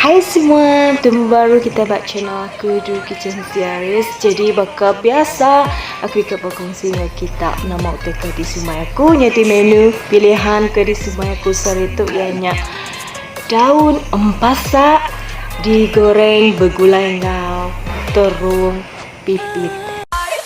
Hai semua, bertemu baru kita buat channel aku Drew Kitchen Series Jadi bakal biasa aku ikut berkongsi dengan kita. Nama utama di sumai aku Nyati menu pilihan ke di sumai aku. Sore itu ianya Daun empasa digoreng bergulai ngau Terung pipit. Ai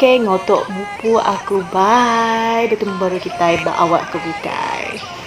me Okey, ngotok bupu aku. Bye. Bertemu baru kita Ibak awak ke bukai